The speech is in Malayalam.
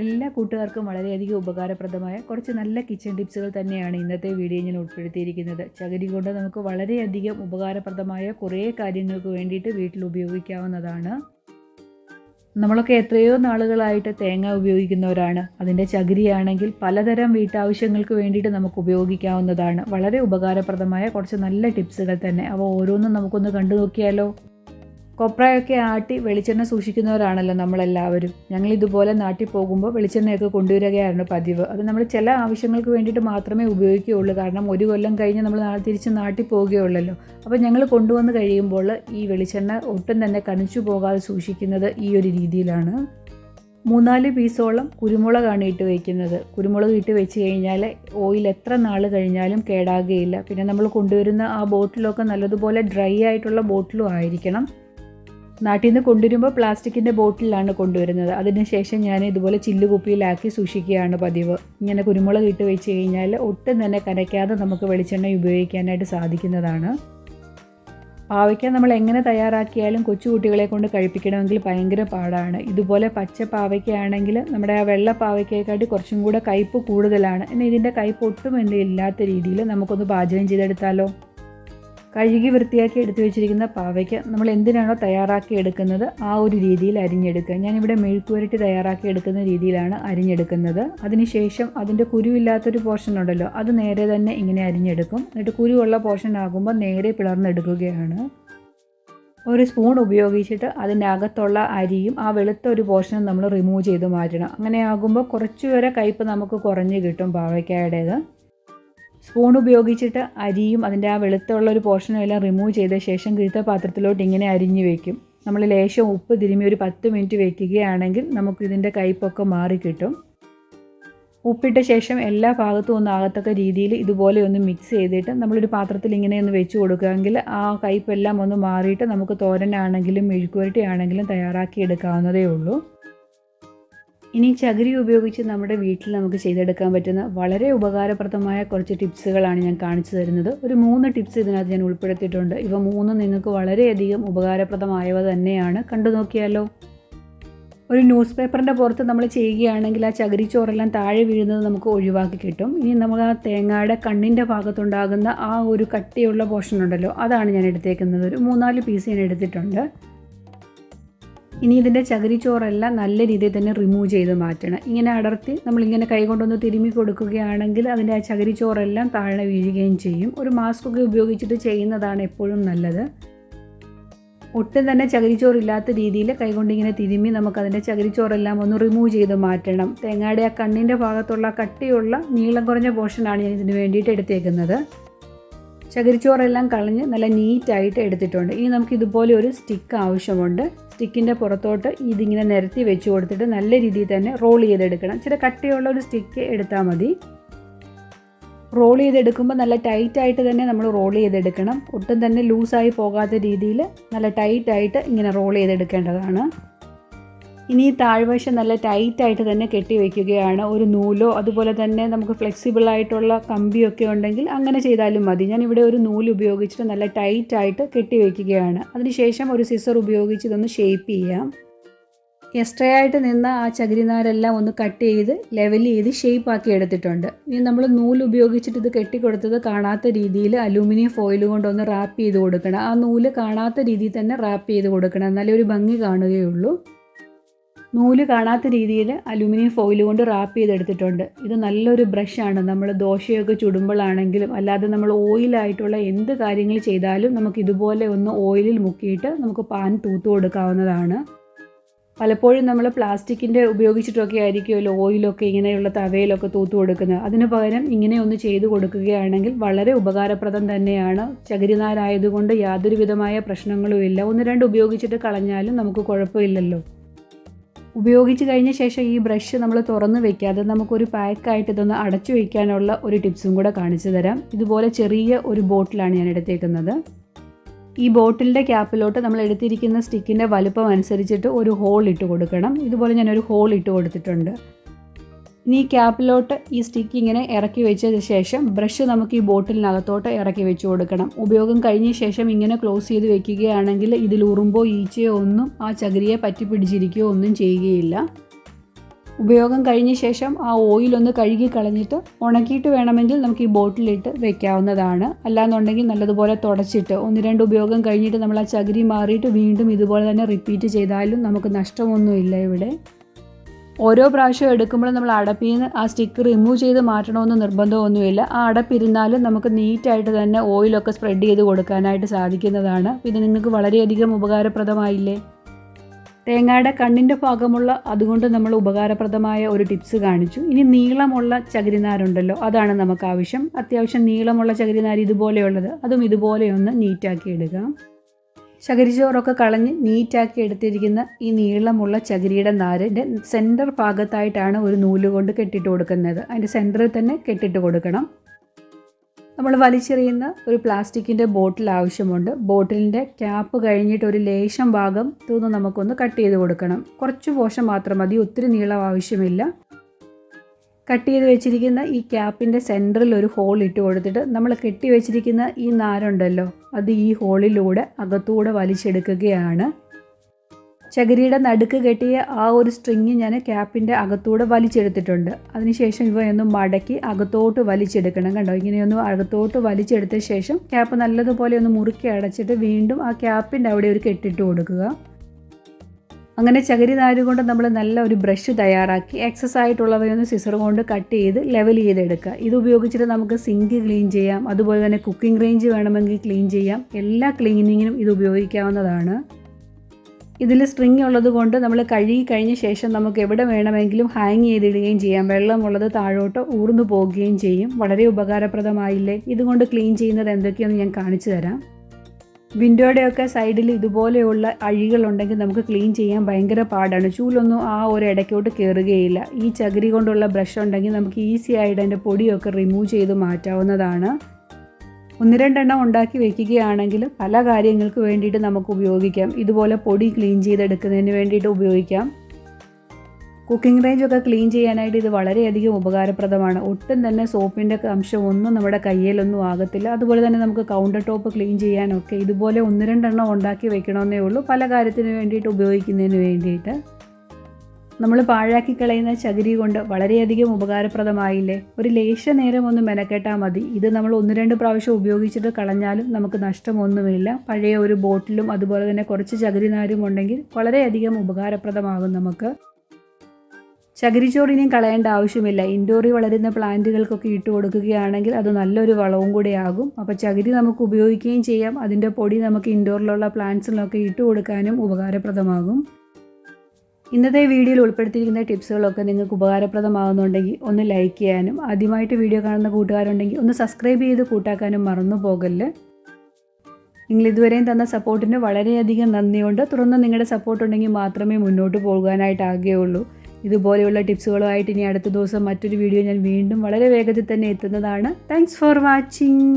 എല്ലാ കൂട്ടുകാർക്കും വളരെയധികം ഉപകാരപ്രദമായ കുറച്ച് നല്ല കിച്ചൺ ടിപ്സുകൾ തന്നെയാണ് ഇന്നത്തെ വീഡിയോ ഞാൻ ഉൾപ്പെടുത്തിയിരിക്കുന്നത്. ചകിരി കൊണ്ട് നമുക്ക് വളരെയധികം ഉപകാരപ്രദമായ കുറേ കാര്യങ്ങൾക്ക് വേണ്ടിയിട്ട് വീട്ടിൽ ഉപയോഗിക്കാവുന്നതാണ്. നമ്മളൊക്കെ എത്രയോ നാളുകളായിട്ട് തേങ്ങ ഉപയോഗിക്കുന്നവരാണ്. അതിന്റെ ചകിരിയാണെങ്കിൽ പലതരം വീട്ടാവശ്യങ്ങൾക്ക് വേണ്ടിയിട്ട് നമുക്ക് ഉപയോഗിക്കാവുന്നതാണ്. വളരെ ഉപകാരപ്രദമായ കുറച്ച് നല്ല ടിപ്സുകൾ തന്നെ. അവ ഓരോന്നും നമുക്കൊന്ന് കണ്ടു നോക്കിയാലോ? കൊപ്രയൊക്കെ ആട്ടി വെളിച്ചെണ്ണ സൂക്ഷിക്കുന്നവരാണല്ലോ നമ്മളെല്ലാവരും. ഞങ്ങൾ ഇതുപോലെ നാട്ടിൽ പോകുമ്പോൾ വെളിച്ചെണ്ണയൊക്കെ കൊണ്ടുവരികയായിരുന്നു പതിവ്. അത് നമ്മൾ ചില ആവശ്യങ്ങൾക്ക് വേണ്ടിയിട്ട് മാത്രമേ ഉപയോഗിക്കുകയുള്ളൂ. കാരണം ഒരു കൊല്ലം കഴിഞ്ഞ് നമ്മൾ തിരിച്ച് നാട്ടിൽ പോവുകയുള്ളല്ലോ അപ്പോൾ ഞങ്ങൾ കൊണ്ടുവന്ന് കഴിയുമ്പോൾ ഈ വെളിച്ചെണ്ണ ഒട്ടും തന്നെ കണിച്ചു പോകാതെ സൂക്ഷിക്കുന്നത് ഈ ഒരു രീതിയിലാണ്. മൂന്നാൽ പീസോളം കുരുമുളകാണ് ഇട്ട് വയ്ക്കുന്നത്. കുരുമുളക് ഇട്ട് വെച്ച് കഴിഞ്ഞാൽ ഓയിൽ എത്ര നാൾ കഴിഞ്ഞാലും കേടാകുകയില്ല. പിന്നെ നമ്മൾ കൊണ്ടുവരുന്ന ആ ബോട്ടിലൊക്കെ നല്ലതുപോലെ ഡ്രൈ ആയിട്ടുള്ള ബോട്ടിലും ആയിരിക്കണം. നാട്ടിൽ നിന്ന് കൊണ്ടുവരുമ്പോൾ പ്ലാസ്റ്റിക്കിന്റെ ബോട്ടിലാണ് കൊണ്ടുവരുന്നത്. അതിനുശേഷം ഞാൻ ഇതുപോലെ ചില്ല് കുപ്പിയിലാക്കി സൂക്ഷിക്കുകയാണ് പതിവ്. ഇങ്ങനെ കുരുമുളക് ഇട്ട് വെച്ച് കഴിഞ്ഞാൽ ഒട്ടും തന്നെ കനയ്ക്കാതെ നമുക്ക് വെളിച്ചെണ്ണ ഉപയോഗിക്കാനായിട്ട് സാധിക്കുന്നതാണ്. പാവയ്ക്ക നമ്മൾ എങ്ങനെ തയ്യാറാക്കിയാലും കൊച്ചുകുട്ടികളെ കൊണ്ട് കഴിപ്പിക്കണമെങ്കിൽ ഭയങ്കര പാടാണ്. ഇതുപോലെ പച്ച പാവയ്ക്കയാണെങ്കിൽ നമ്മുടെ ആ വെള്ള പാവയ്ക്കയെക്കാട്ടി കുറച്ചും കൂടെ കയ്പ്പ് കൂടുതലാണ്. എന്നാൽ ഇതിന്റെ കയ്പ്പ് ഒട്ടും എന്തേ ഇല്ലാത്ത രീതിയിൽ നമുക്കൊന്ന് പാചകം ചെയ്തെടുത്താലോ? കഴുകി വൃത്തിയാക്കി എടുത്തു വെച്ചിരിക്കുന്ന പാവയ്ക്ക് നമ്മൾ എന്തിനാണോ തയ്യാറാക്കി എടുക്കുന്നത് ആ ഒരു രീതിയിൽ അരിഞ്ഞെടുക്കുക. ഞാനിവിടെ മെഴുക്കുവരട്ടി തയ്യാറാക്കി എടുക്കുന്ന രീതിയിലാണ് അരിഞ്ഞെടുക്കുന്നത്. അതിനുശേഷം അതിന്റെ കുരുവില്ലാത്തൊരു പോർഷൻ ഉണ്ടല്ലോ അത് നേരെ തന്നെ ഇങ്ങനെ അരിഞ്ഞെടുക്കും. എന്നിട്ട് കുരുവുള്ള പോർഷൻ ആകുമ്പോൾ നേരെ പിളർന്നെടുക്കുകയാണ്. ഒരു സ്പൂൺ ഉപയോഗിച്ചിട്ട് അതിന്റെ അകത്തുള്ള അരിയും ആ വെളുത്ത ഒരു പോർഷനും നമ്മൾ റിമൂവ് ചെയ്ത് മാറ്റണം. അങ്ങനെ ആകുമ്പോൾ കുറച്ചുവരെ കയ്പ്പ് നമുക്ക് കുറഞ്ഞ് കിട്ടും പാവയ്ക്കായുടേത്. സ്പൂൺ ഉപയോഗിച്ചിട്ട് അരിയും അതിന്റെ ആ വെളുത്തുള്ള ഒരു പോർഷനും എല്ലാം റിമൂവ് ചെയ്ത ശേഷം കിഴുത്ത പാത്രത്തിലോട്ട് ഇങ്ങനെ അരിഞ്ഞു വയ്ക്കും നമ്മൾ ലേശം ഉപ്പ് തിരുമ്മി ഒരു പത്ത് മിനിറ്റ് വയ്ക്കുകയാണെങ്കിൽ നമുക്ക് ഇതിന്റെ കയ്പൊക്കെ മാറി കിട്ടും. ഉപ്പിട്ട ശേഷം എല്ലാ ഭാഗത്തും ഒന്ന് ആകത്തക്ക രീതിയിൽ ഇതുപോലെ ഒന്ന് മിക്സ് ചെയ്തിട്ട് നമ്മളൊരു പാത്രത്തിൽ ഇങ്ങനെ ഒന്ന് വെച്ച് കൊടുക്കുകയെങ്കിൽ ആ കയ്പെല്ലാം ഒന്ന് മാറിയിട്ട് നമുക്ക് തോരനാണെങ്കിലും മെഴുക്കുവരട്ടി ആണെങ്കിലും തയ്യാറാക്കി എടുക്കാവുന്നതേ ഉള്ളൂ. ഇനി ചകിരി ഉപയോഗിച്ച് നമ്മുടെ വീട്ടിൽ നമുക്ക് ചെയ്തെടുക്കാൻ പറ്റുന്ന വളരെ ഉപകാരപ്രദമായ കുറച്ച് ടിപ്സുകളാണ് ഞാൻ കാണിച്ചു തരുന്നത്. ഒരു മൂന്ന് ടിപ്സ് ഇതിനകത്ത് ഞാൻ ഉൾപ്പെടുത്തിയിട്ടുണ്ട്. ഇവ മൂന്നും നിങ്ങൾക്ക് വളരെയധികം ഉപകാരപ്രദമായവ തന്നെയാണ്. കണ്ടു നോക്കിയാലോ? ഒരു ന്യൂസ് പേപ്പറിന്റെ പുറത്ത് നമ്മൾ ചെയ്യുകയാണെങ്കിൽ ആ ചകിരിച്ചോറെല്ലാം താഴെ വീഴുന്നത് നമുക്ക് ഒഴിവാക്കി കിട്ടും. ഇനി നമ്മൾ ആ തേങ്ങയുടെ കണ്ണിന്റെ ഭാഗത്തുണ്ടാകുന്ന ആ ഒരു കട്ടിയുള്ള പോർഷൻ ഉണ്ടല്ലോ അതാണ് ഞാൻ എടുത്തേക്കുന്നത്. ഒരു മൂന്നാൽ പീസ് ഞാൻ എടുത്തിട്ടുണ്ട്. ഇനി ഇതിന്റെ ചകിരിച്ചോറെല്ലാം നല്ല രീതിയിൽ തന്നെ റിമൂവ് ചെയ്ത് മാറ്റണം. ഇങ്ങനെ അടർത്തി നമ്മളിങ്ങനെ കൈകൊണ്ടൊന്ന് തിരുമ്മി കൊടുക്കുകയാണെങ്കിൽ അതിന്റെ ആ ചകിരിച്ചോറെല്ലാം താഴെ വീഴുകയും ചെയ്യും. ഒരു മാസ്ക് ഒക്കെ ഉപയോഗിച്ചിട്ട് ചെയ്യുന്നതാണ് എപ്പോഴും നല്ലത്. ഒട്ടും തന്നെ ചകിരിച്ചോറില്ലാത്ത രീതിയിൽ കൈകൊണ്ട് ഇങ്ങനെ തിരുമ്മി നമുക്കതിന്റെ ചകിരിച്ചോറെല്ലാം ഒന്ന് റിമൂവ് ചെയ്ത് മാറ്റണം. തേങ്ങയുടെ ആ കണ്ണിന്റെ ഭാഗത്തുള്ള കട്ടിയുള്ള നീളം കുറഞ്ഞ പോർഷനാണ് ഞാൻ ഇതിന് വേണ്ടിയിട്ട് എടുത്തേക്കുന്നത്. ചകിരിച്ചോറെല്ലാം കളഞ്ഞ് നല്ല നീറ്റായിട്ട് എടുത്തിട്ടുണ്ട്. ഇനി നമുക്ക് ഇതുപോലെ ഒരു സ്റ്റിക്ക് ആവശ്യമുണ്ട്. സ്റ്റിക്കിന്റെ പുറത്തോട്ട് ഇതിങ്ങനെ നിരത്തി വെച്ച് കൊടുത്തിട്ട് നല്ല രീതിയിൽ തന്നെ റോൾ ചെയ്തെടുക്കണം. ചില കട്ടിയുള്ള ഒരു സ്റ്റിക്ക് എടുത്താൽ മതി. റോൾ ചെയ്തെടുക്കുമ്പോൾ നല്ല ടൈറ്റായിട്ട് തന്നെ നമ്മൾ റോൾ ചെയ്തെടുക്കണം. ഒട്ടും തന്നെ ലൂസായി പോകാത്ത രീതിയിൽ നല്ല ടൈറ്റായിട്ട് ഇങ്ങനെ റോൾ ചെയ്തെടുക്കേണ്ടതാണ്. ഇനി ഈ താഴ്വശം നല്ല ടൈറ്റായിട്ട് തന്നെ കെട്ടി വയ്ക്കുകയാണ് ഒരു നൂലോ അതുപോലെ തന്നെ നമുക്ക് ഫ്ലെക്സിബിൾ ആയിട്ടുള്ള കമ്പിയൊക്കെ ഉണ്ടെങ്കിൽ അങ്ങനെ ചെയ്താലും മതി. ഞാൻ ഇവിടെ ഒരു നൂൽ ഉപയോഗിച്ചിട്ട് നല്ല ടൈറ്റായിട്ട് കെട്ടി വയ്ക്കുകയാണ് അതിനുശേഷം ഒരു സിസർ ഉപയോഗിച്ച് ഇതൊന്ന് ഷേപ്പ് ചെയ്യാം. എക്സ്ട്രാ ആയിട്ട് നിന്ന ആ ചകിരിനാരെല്ലാം ഒന്ന് കട്ട് ചെയ്ത് ലെവൽ ചെയ്ത് ഷേപ്പ് ആക്കി എടുത്തിട്ടുണ്ട്. ഇനി നമ്മൾ നൂൽ ഉപയോഗിച്ചിട്ട് ഇത് കെട്ടിക്കൊടുത്തത് കാണാത്ത രീതിയിൽ അലൂമിനിയം ഫോയിൽ കൊണ്ടൊന്ന് റാപ്പ് ചെയ്ത് കൊടുക്കണം. ആ നൂൽ കാണാത്ത രീതിയിൽ തന്നെ റാപ്പ് ചെയ്ത് കൊടുക്കണം. എന്നാലേ ഒരു ഭംഗി കാണുകയുള്ളൂ. നൂൽ കാണാത്ത രീതിയിൽ അലുമിനിയം ഫോയിൽ കൊണ്ട് റാപ്പ് ചെയ്തെടുത്തിട്ടുണ്ട്. ഇത് നല്ലൊരു ബ്രഷാണ് നമ്മൾ ദോശയൊക്കെ ചുടുമ്പോഴാണെങ്കിലും അല്ലാതെ നമ്മൾ ഓയിലായിട്ടുള്ള എന്ത് കാര്യങ്ങൾ ചെയ്താലും നമുക്ക് ഇതുപോലെ ഒന്ന് ഓയിലിൽ മുക്കിയിട്ട് നമുക്ക് പാൻ തൂത്തു കൊടുക്കാവുന്നതാണ്. പലപ്പോഴും നമ്മൾ പ്ലാസ്റ്റിക്കിന്റെ ഉപയോഗിച്ചിട്ടൊക്കെ ആയിരിക്കുമല്ലോ ഓയിലൊക്കെ ഇങ്ങനെയുള്ള തവയിലൊക്കെ തൂത്തു കൊടുക്കുന്നത്. അതിന് പകരം ഇങ്ങനെ ഒന്ന് ചെയ്ത് കൊടുക്കുകയാണെങ്കിൽ വളരെ ഉപകാരപ്രദം തന്നെയാണ്. ചകിരിനാരായതുകൊണ്ട് യാതൊരുവിധമായ പ്രശ്നങ്ങളുമില്ല ഒന്ന് രണ്ട് ഉപയോഗിച്ചിട്ട് കളഞ്ഞാലും നമുക്ക് കുഴപ്പമില്ലല്ലോ. ഉപയോഗിച്ച് കഴിഞ്ഞ ശേഷം ഈ ബ്രഷ് നമ്മൾ തുറന്ന് വെക്കാതെ നമുക്കൊരു പാക്കായിട്ട് ഇതൊന്ന് അടച്ചു വയ്ക്കാനുള്ള ഒരു ടിപ്സും കൂടെ കാണിച്ചു തരാം. ഇതുപോലെ ചെറിയ ഒരു ബോട്ടിലാണ് ഞാൻ എടുത്തേക്കുന്നത്. ഈ ബോട്ടിലിന്റെ ക്യാപ്പിലോട്ട് നമ്മൾ എടുത്തിരിക്കുന്ന സ്റ്റിക്കിന്റെ വലുപ്പം അനുസരിച്ചിട്ട് ഒരു ഹോൾ ഇട്ട് കൊടുക്കണം. ഇതുപോലെ ഞാനൊരു ഹോൾ ഇട്ട് കൊടുത്തിട്ടുണ്ട്. ഇനി ക്യാപ്പിലോട്ട് ഈ സ്റ്റിക്ക് ഇങ്ങനെ ഇറക്കി വെച്ചതിന് ശേഷം ബ്രഷ് നമുക്ക് ഈ ബോട്ടിലിനകത്തോട്ട് ഇറക്കി വെച്ച് കൊടുക്കണം. ഉപയോഗം കഴിഞ്ഞ ശേഷം ഇങ്ങനെ ക്ലോസ് ചെയ്ത് വെക്കുകയാണെങ്കിൽ ഇതിൽ ഉറുമ്പോ ഈച്ചയോ ഒന്നും ആ ചകിരിയെ പറ്റി പിടിച്ചിരിക്കുകയോ ഒന്നും ചെയ്യുകയില്ല. ഉപയോഗം കഴിഞ്ഞ ശേഷം ആ ഓയിൽ ഒന്ന് കഴുകി കളഞ്ഞിട്ട് ഉണക്കിയിട്ട് വേണമെങ്കിൽ നമുക്ക് ഈ ബോട്ടിലിട്ട് വെക്കാവുന്നതാണ്. അല്ലാന്നുണ്ടെങ്കിൽ നല്ലതുപോലെ തുടച്ചിട്ട് ഒന്ന് രണ്ട് ഉപയോഗം കഴിഞ്ഞിട്ട് നമ്മൾ ആ ചകിരി മാറിയിട്ട് വീണ്ടും ഇതുപോലെ തന്നെ റിപ്പീറ്റ് ചെയ്താലും നമുക്ക് നഷ്ടമൊന്നുമില്ല ഇവിടെ. ഓരോ പ്രാവശ്യം എടുക്കുമ്പോഴും നമ്മൾ അടപ്പിൽ നിന്ന് ആ സ്റ്റിക്ക് റിമൂവ് ചെയ്ത് മാറ്റണമെന്ന് നിർബന്ധമൊന്നുമില്ല. ആ അടപ്പിരുന്നാലും നമുക്ക് നീറ്റായിട്ട് തന്നെ ഓയിലൊക്കെ സ്പ്രെഡ് ചെയ്ത് കൊടുക്കാനായിട്ട് സാധിക്കുന്നതാണ്. ഇത് നിങ്ങൾക്ക് വളരെയധികം ഉപകാരപ്രദമായില്ലേ? തേങ്ങയുടെ കണ്ണിന്റെ ഭാഗമുള്ള അതുകൊണ്ട് നമ്മൾ ഉപകാരപ്രദമായ ഒരു ടിപ്സ് കാണിച്ചു. ഇനി നീളമുള്ള ചകിരിനാരുണ്ടല്ലോ അതാണ് നമുക്ക് ആവശ്യം. അത്യാവശ്യം നീളമുള്ള ചകിരിനാര് ഇതുപോലെയുള്ളത്. അതും ഇതുപോലെയൊന്ന് നീറ്റാക്കി എടുക്കാം ചകിരിച്ചോറൊക്കെ കളഞ്ഞ് നീറ്റാക്കി എടുത്തിരിക്കുന്ന ഈ നീളമുള്ള ചകിരിയുടെ നാരിന്റെ സെന്റർ ഭാഗത്തായിട്ടാണ് ഒരു നൂൽ കൊണ്ട് കെട്ടിട്ട് കൊടുക്കുന്നത്. അതിന്റെ സെന്ററിൽ തന്നെ കെട്ടിട്ട് കൊടുക്കണം. നമ്മൾ വലിച്ചെറിയുന്ന ഒരു പ്ലാസ്റ്റിക്കിന്റെ ബോട്ടിൽ ആവശ്യമുണ്ട്. ബോട്ടിലിന്റെ ക്യാപ്പ് കഴിഞ്ഞിട്ട് ഒരു ലേശം ഭാഗം തൂന്ന് നമുക്കൊന്ന് കട്ട് ചെയ്ത് കൊടുക്കണം. കുറച്ച് പോഷം മാത്രം മതി. ഒത്തിരി നീളം ആവശ്യമില്ല. കട്ട് ചെയ്ത് വെച്ചിരിക്കുന്ന ഈ ക്യാപ്പിന്റെ സെന്ററിൽ ഒരു ഹോൾ ഇട്ട് കൊടുത്തിട്ട് നമ്മൾ കെട്ടി വെച്ചിരിക്കുന്ന ഈ നാരുണ്ടല്ലോ അത് ഈ ഹോളിലൂടെ അകത്തൂടെ വലിച്ചെടുക്കുകയാണ്. ചകിരിയുടെ നടുക്ക് കെട്ടിയ ആ ഒരു സ്ട്രിങ് ഞാൻ ക്യാപ്പിന്റെ അകത്തൂടെ വലിച്ചെടുത്തിട്ടുണ്ട്. അതിനുശേഷം ഇവയൊന്ന് മടക്കി അകത്തോട്ട് വലിച്ചെടുക്കണം കണ്ടോ? ഇങ്ങനെയൊന്ന് അകത്തോട്ട് വലിച്ചെടുത്ത ശേഷം ക്യാപ്പ് നല്ലതുപോലെ ഒന്ന് മുറുക്കി അടച്ചിട്ട് വീണ്ടും ആ ക്യാപ്പിന്റെ അവിടെ ഒരു കെട്ടിട്ട് കൊടുക്കുക. അങ്ങനെ ചകിരി നാര് കൊണ്ട് നമ്മൾ നല്ല ഒരു ബ്രഷ് തയ്യാറാക്കി എക്സസ് ആയിട്ടുള്ളവയൊന്ന് സിസർ കൊണ്ട് കട്ട് ചെയ്ത് ലെവൽ ചെയ്തെടുക്കുക. ഇത് ഉപയോഗിച്ചിട്ട് നമുക്ക് സിങ്ക് ക്ലീൻ ചെയ്യാം. അതുപോലെ തന്നെ കുക്കിംഗ് റേഞ്ച് വേണമെങ്കിൽ ക്ലീൻ ചെയ്യാം. എല്ലാ ക്ലീനിങ്ങിനും ഇത് ഉപയോഗിക്കാവുന്നതാണ്. ഇതിൽ സ്ട്രിങ് ഉള്ളത് കൊണ്ട് നമ്മൾ കഴുകി കഴിഞ്ഞ ശേഷം നമുക്ക് എവിടെ വേണമെങ്കിലും ഹാങ് ചെയ്തിടുകയും ചെയ്യാം. വെള്ളമുള്ളത് താഴോട്ട് ഊർന്നു പോവുകയും ചെയ്യും. വളരെ ഉപകാരപ്രദമായില്ലേ? ഇതുകൊണ്ട് ക്ലീൻ ചെയ്യുന്നത് എന്തൊക്കെയാണെന്ന് ഞാൻ കാണിച്ചു തരാം. വിൻഡോയുടെയൊക്കെ സൈഡിൽ ഇതുപോലെയുള്ള അഴികളുണ്ടെങ്കിൽ നമുക്ക് ക്ലീൻ ചെയ്യാൻ ഭയങ്കര പാടാണ്. ചൂലൊന്നും ആ ഒരു ഇടയ്ക്കോട്ട് കയറുകയില്ല ഈ ചകിരി കൊണ്ടുള്ള ബ്രഷ് ഉണ്ടെങ്കിൽ നമുക്ക് ഈസി ആയിട്ട് അതിന്റെ പൊടിയൊക്കെ റിമൂവ് ചെയ്ത് മാറ്റാവുന്നതാണ്. ഒന്ന് രണ്ടെണ്ണം ഉണ്ടാക്കി വെക്കുകയാണെങ്കിൽ പല കാര്യങ്ങൾക്ക് വേണ്ടിയിട്ട് നമുക്ക് ഉപയോഗിക്കാം. ഇതുപോലെ പൊടി ക്ലീൻ ചെയ്തെടുക്കുന്നതിന് വേണ്ടിയിട്ട് ഉപയോഗിക്കാം. കുക്കിംഗ് റേഞ്ച് ഒക്കെ ക്ലീൻ ചെയ്യാനായിട്ട് ഇത് വളരെയധികം ഉപകാരപ്രദമാണ്. ഒട്ടും തന്നെ സോപ്പിന്റെ അംശം ഒന്നും നമ്മുടെ കയ്യിലൊന്നും ആകത്തില്ല. അതുപോലെ തന്നെ നമുക്ക് കൗണ്ടർ ടോപ്പ് ക്ലീൻ ചെയ്യാനൊക്കെ ഇതുപോലെ ഒന്ന് രണ്ടെണ്ണം ഉണ്ടാക്കി വെക്കണമെന്നേ ഉള്ളൂ. പല കാര്യത്തിന് വേണ്ടിയിട്ട് ഉപയോഗിക്കുന്നതിന് വേണ്ടിയിട്ട്. നമ്മൾ പാഴാക്കി കളയുന്ന ചകിരി കൊണ്ട് വളരെയധികം ഉപകാരപ്രദമായില്ലേ? ഒരു ലേശ നേരം ഒന്ന് മെനക്കെട്ടാൽ മതി. ഇത് നമ്മൾ ഒന്ന് രണ്ട് പ്രാവശ്യം ഉപയോഗിച്ചിട്ട് കളഞ്ഞാലും നമുക്ക് നഷ്ടമൊന്നുമില്ല. പഴയ ഒരു ബോട്ടിലും അതുപോലെ തന്നെ കുറച്ച് ചകിരി നാരും ഉണ്ടെങ്കിൽ വളരെയധികം ഉപകാരപ്രദമാകും നമുക്ക്. ചകിരിച്ചോറ് ഇനിയും കളയേണ്ട ആവശ്യമില്ല. ഇൻഡോറിൽ വളരുന്ന പ്ലാന്റുകൾക്കൊക്കെ ഇട്ട് കൊടുക്കുകയാണെങ്കിൽ അത് നല്ലൊരു വളവും കൂടെ ആകും അപ്പോൾ ചകിരി നമുക്ക് ഉപയോഗിക്കുകയും ചെയ്യാം. അതിന്റെ പൊടി നമുക്ക് ഇൻഡോറിലുള്ള പ്ലാന്റ്സിലൊക്കെ ഇട്ട് കൊടുക്കാനും ഉപകാരപ്രദമാകും. ഇന്നത്തെ വീഡിയോയിൽ ഉൾപ്പെടുത്തിയിരിക്കുന്ന ടിപ്സുകളൊക്കെ നിങ്ങൾക്ക് ഉപകാരപ്രദമാകുന്നുണ്ടെങ്കിൽ ഒന്ന് ലൈക്ക് ചെയ്യാനും ആദ്യമായിട്ട് വീഡിയോ കാണുന്ന കൂട്ടുകാരുണ്ടെങ്കിൽ ഒന്ന് സബ്സ്ക്രൈബ് ചെയ്ത് കൂട്ടാക്കാനും മറന്നു പോകല്ല്. നിങ്ങൾ ഇതുവരെയും തന്ന സപ്പോർട്ടിന് വളരെയധികം നന്ദിയുണ്ട്. തുടർന്ന് നിങ്ങളുടെ സപ്പോർട്ട് ഉണ്ടെങ്കിൽ മാത്രമേ മുന്നോട്ട് പോകാനായിട്ടാകുകയുള്ളൂ ഇതുപോലെയുള്ള ടിപ്സുകളുമായിട്ട് ഇനി അടുത്ത ദിവസം മറ്റൊരു വീഡിയോ ഞാൻ വീണ്ടും വളരെ വേഗത്തിൽ തന്നെ എത്തുന്നതാണ്. Thanks for watching